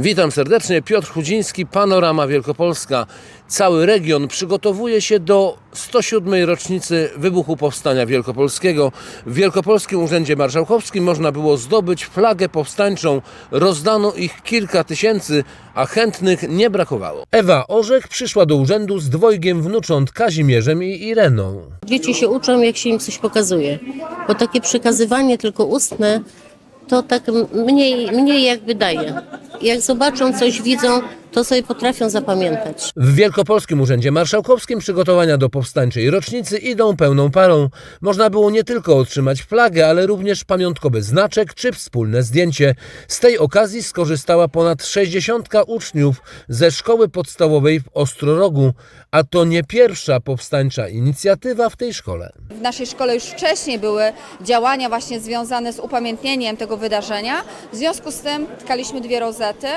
Witam serdecznie, Piotr Chudziński, Panorama Wielkopolska. Cały region przygotowuje się do 107. rocznicy wybuchu Powstania Wielkopolskiego. W Wielkopolskim Urzędzie Marszałkowskim można było zdobyć flagę powstańczą. Rozdano ich kilka tysięcy, a chętnych nie brakowało. Ewa Orzech przyszła do urzędu z dwojgiem wnucząt Kazimierzem i Ireną. Dzieci się uczą, jak się im coś pokazuje. Bo takie przekazywanie tylko ustne, to tak mniej, mniej jakby daje. Jak zobaczą coś, widzą, to sobie potrafią zapamiętać. W Wielkopolskim Urzędzie Marszałkowskim przygotowania do powstańczej rocznicy idą pełną parą. Można było nie tylko otrzymać flagę, ale również pamiątkowy znaczek czy wspólne zdjęcie. Z tej okazji skorzystała ponad 60 uczniów ze szkoły podstawowej w Ostrorogu, a to nie pierwsza powstańcza inicjatywa w tej szkole. W naszej szkole już wcześniej były działania właśnie związane z upamiętnieniem tego wydarzenia. W związku z tym tkaliśmy dwie rozety,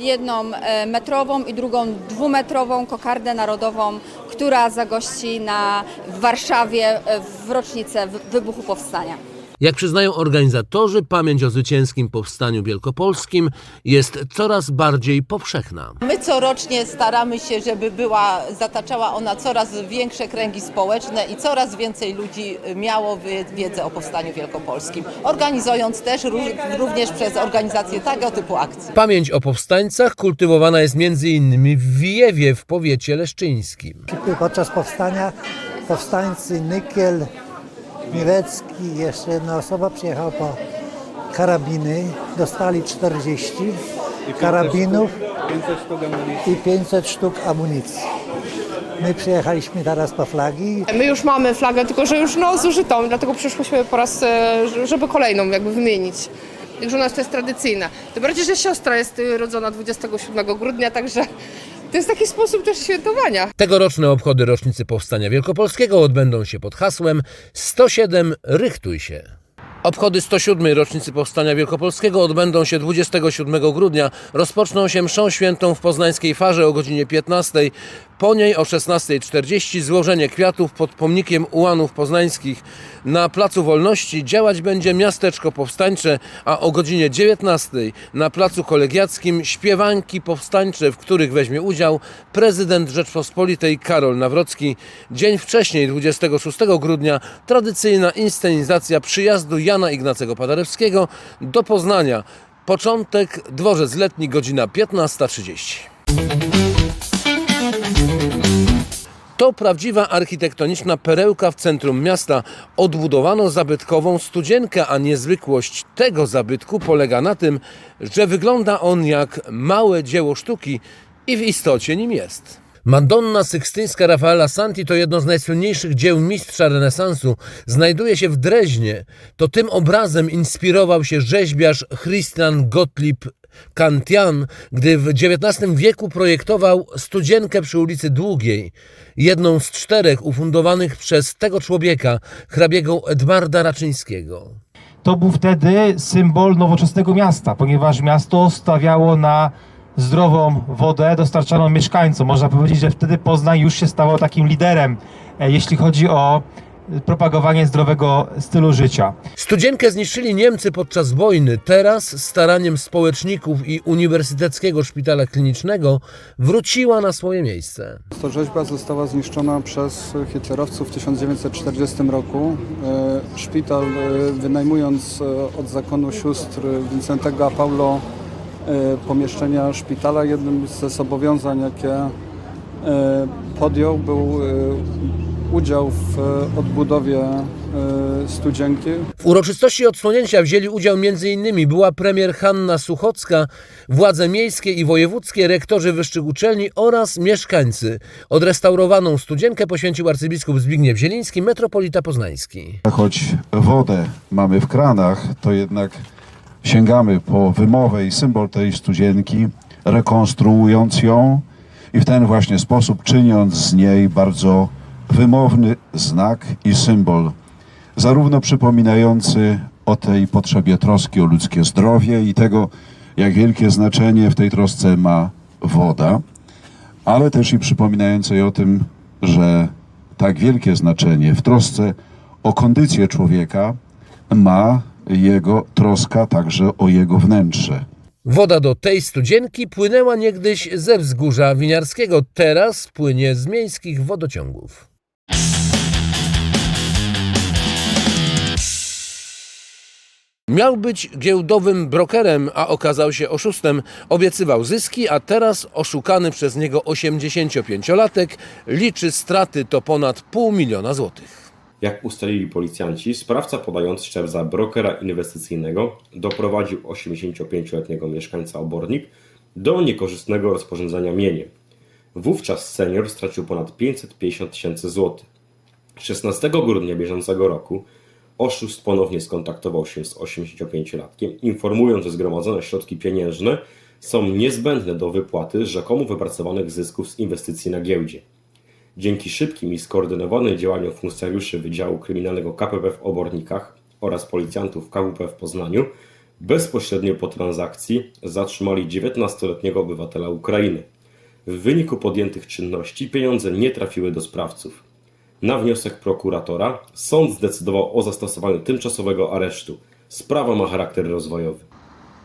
jedną e, metrową i drugą dwumetrową kokardę narodową, która zagości na, w Warszawie e, w rocznicę wy- wybuchu powstania. Jak przyznają organizatorzy, pamięć o zwycięskim powstaniu wielkopolskim jest coraz bardziej powszechna. My corocznie staramy się, żeby była, zataczała ona coraz większe kręgi społeczne i coraz więcej ludzi miało wie- wiedzę o Powstaniu Wielkopolskim, organizując też ró- również przez organizację tego typu akcji. Pamięć o powstańcach kultywowana jest m.in. w Wijewie w powiecie leszczyńskim. Podczas powstania powstańcy Nykiel, Milecki i jeszcze jedna osoba przyjechała po karabiny. Dostali 40 karabinów i 500 sztuk amunicji. My przyjechaliśmy teraz po flagi. My już mamy flagę, tylko że już no, zużytą, dlatego przyszłyśmy po raz, e, żeby kolejną jakby wymienić. Także u nas to jest tradycyjne. Tym bardziej, że siostra jest y, rodzona 27 grudnia, także to jest taki sposób też świętowania. Tegoroczne obchody rocznicy Powstania Wielkopolskiego odbędą się pod hasłem 107 Rychtuj się. Obchody 107 rocznicy Powstania Wielkopolskiego odbędą się 27 grudnia. Rozpoczną się mszą świętą w poznańskiej farze o godzinie 15. Po niej o 16.40 złożenie kwiatów pod pomnikiem ułanów poznańskich. Na Placu Wolności działać będzie miasteczko powstańcze, a o godzinie 19 na Placu Kolegiackim śpiewanki powstańcze, w których weźmie udział prezydent Rzeczpospolitej Karol Nawrocki. Dzień wcześniej, 26 grudnia, tradycyjna inscenizacja przyjazdu Jana Ignacego Paderewskiego do Poznania. Początek, dworzec letni, godzina 15.30. To prawdziwa architektoniczna perełka w centrum miasta. Odbudowano zabytkową studzienkę, a niezwykłość tego zabytku polega na tym, że wygląda on jak małe dzieło sztuki i w istocie nim jest. Madonna Sykstyńska Rafaela Santi to jedno z najsłynniejszych dzieł mistrza renesansu. Znajduje się w Dreźnie. To tym obrazem inspirował się rzeźbiarz Christian Gottlieb Kantian, gdy w XIX wieku projektował studzienkę przy ulicy Długiej, jedną z czterech ufundowanych przez tego człowieka, hrabiego Edmarda Raczyńskiego. To był wtedy symbol nowoczesnego miasta, ponieważ miasto stawiało na zdrową wodę dostarczaną mieszkańcom. Można powiedzieć, że wtedy Poznań już się stawał takim liderem, e, jeśli chodzi o propagowanie zdrowego stylu życia. Studzienkę zniszczyli Niemcy podczas wojny. Teraz staraniem społeczników i Uniwersyteckiego Szpitala Klinicznego wróciła na swoje miejsce. To rzeźba została zniszczona przez hitlerowców w 1940 roku. E, Szpital, e, wynajmując e, od zakonu sióstr Wincentego a Paulo pomieszczenia szpitala, jednym ze zobowiązań, jakie podjął, był udział w e, odbudowie e, studzienki. W uroczystości odsłonięcia wzięli udział m.in. była premier Hanna Suchocka, władze miejskie i wojewódzkie, rektorzy wyższych uczelni oraz mieszkańcy. Odrestaurowaną studzienkę poświęcił arcybiskup Zbigniew Zieliński, metropolita poznański. Choć wodę mamy w kranach, to jednak sięgamy po wymowę i symbol tej studzienki, rekonstruując ją i w ten właśnie sposób czyniąc z niej bardzo wymowny znak i symbol, zarówno przypominający o tej potrzebie troski o ludzkie zdrowie i tego, jak wielkie znaczenie w tej trosce ma woda, ale też i przypominającej o tym, że tak wielkie znaczenie w trosce o kondycję człowieka ma jego troska także o jego wnętrze. Woda do tej studzienki płynęła niegdyś ze wzgórza winiarskiego, teraz płynie z miejskich wodociągów. Miał być giełdowym brokerem, a okazał się oszustem. Obiecywał zyski, a teraz oszukany przez niego 85-latek liczy straty to ponad pół miliona złotych. Jak ustalili policjanci, sprawca podający się za brokera inwestycyjnego doprowadził 85-letniego mieszkańca Obornik do niekorzystnego rozporządzenia mieniem. Wówczas senior stracił ponad 550 tysięcy złotych. 16 grudnia bieżącego roku oszust ponownie skontaktował się z 85-latkiem, informując, że zgromadzone środki pieniężne są niezbędne do wypłaty rzekomo wypracowanych zysków z inwestycji na giełdzie. Dzięki szybkim i skoordynowanym działaniom funkcjonariuszy Wydziału Kryminalnego KPP w Obornikach oraz policjantów KWP w Poznaniu, bezpośrednio po transakcji zatrzymali 19-letniego obywatela Ukrainy. W wyniku podjętych czynności pieniądze nie trafiły do sprawców. Na wniosek prokuratora sąd zdecydował o zastosowaniu tymczasowego aresztu. Sprawa ma charakter rozwojowy.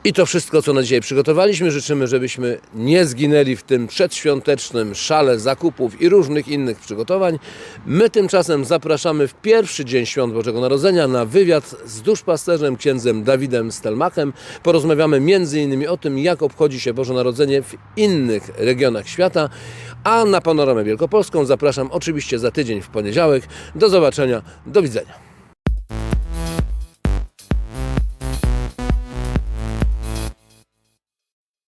I to wszystko, co na dzisiaj przygotowaliśmy. Życzymy, żebyśmy nie zginęli w tym przedświątecznym szale zakupów i różnych innych przygotowań. My tymczasem zapraszamy w pierwszy dzień Świąt Bożego Narodzenia na wywiad z duszpasterzem księdzem Dawidem Stelmachem. Porozmawiamy m.in. o tym, jak obchodzi się Boże Narodzenie w innych regionach świata. A na Panoramę Wielkopolską zapraszam oczywiście za tydzień w poniedziałek. Do zobaczenia, do widzenia.